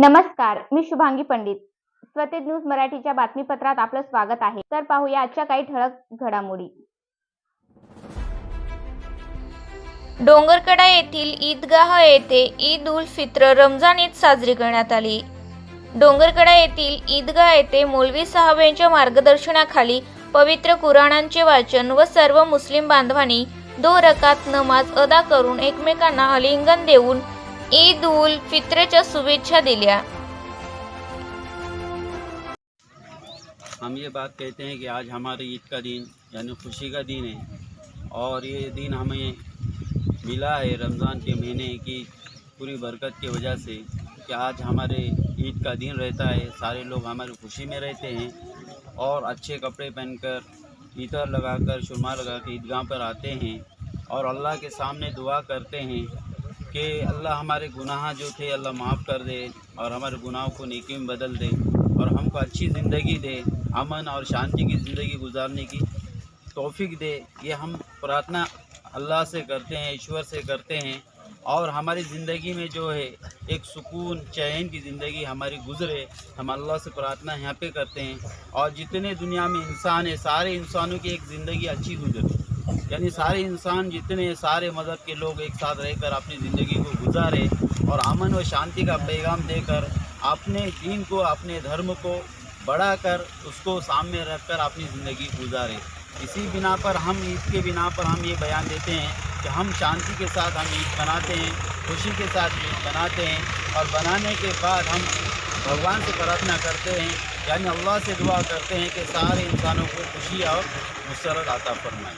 नमस्कार मी शुभांगी पंडित. स्वतेज न्यूज मराठीच्या बातमीपत्रात आपलं स्वागत आहे. तर पाहूया आजच्या काही ठळक घडामोडी. डोंगरकडा येथील ईदगाह येथे ईद उल फित्र रमजान ईद साजरी करण्यात आली. डोंगरकडा येथील ईदगाह येथे मौलवी साहब यांच्या मार्गदर्शनाखाली पवित्र कुराणांचे वाचन व सर्व मुस्लिम बांधवांनी दो रकात नमाज अदा करून एकमेकांना अलिंगन देऊन ईद उल फित्रच्या शुभेच्छा दिल्या. हम ये बात कहते हैं कि आज हमारे ईद का दिन, यानी खुशी का दिन है। और ये दिन हमें मिला है रमज़ान के महीने की पूरी बरकत की वजह से कि आज हमारे ईद का दिन रहता है। सारे लोग हमारी खुशी में रहते हैं और अच्छे कपड़े पहनकर, इतर लगाकर शुरमा लगा के ईदगाह पर आते हैं और अल्लाह के सामने दुआ करते हैं कि अल्लाह हमारे गुनाह जो थे, अल्लाह माफ़ कर दे और हमारे गुनाहों को नेकी में बदल दे और हमको अच्छी ज़िंदगी दे, अमन और शांति की ज़िंदगी गुजारने की तोफ़ी दे। ये हम प्रार्थना अल्लाह से करते हैं, ईश्वर से करते हैं और हमारी ज़िंदगी में जो है, एक सुकून, चैन की ज़िंदगी हमारी गुजरे। हम अल्लाह से प्रार्थना यहाँ पे करते हैं और जितने दुनिया में इंसान है, सारे इंसानों की एक ज़िंदगी अच्छी गुजरे। यानी सारे इंसान जितने सारे मज़हब के लोग एक साथ रहकर अपनी ज़िंदगी को गुजारे और अमन व शांति का पैगाम देकर अपने दीन को, अपने धर्म को बढ़ाकर उसको सामने रखकर अपनी ज़िंदगी गुजारे। इसी बिना पर हम, ईद के बिना पर हम ये बयान देते हैं कि हम शांति के साथ हम ईद मनाते हैं, खुशी के साथ ईद मनाते हैं और बनाने के बाद हम भगवान से प्रार्थना करते हैं, यानी अल्लाह से दुआ करते हैं कि सारे इंसानों को खुशी और मुसरत आता फरमाए।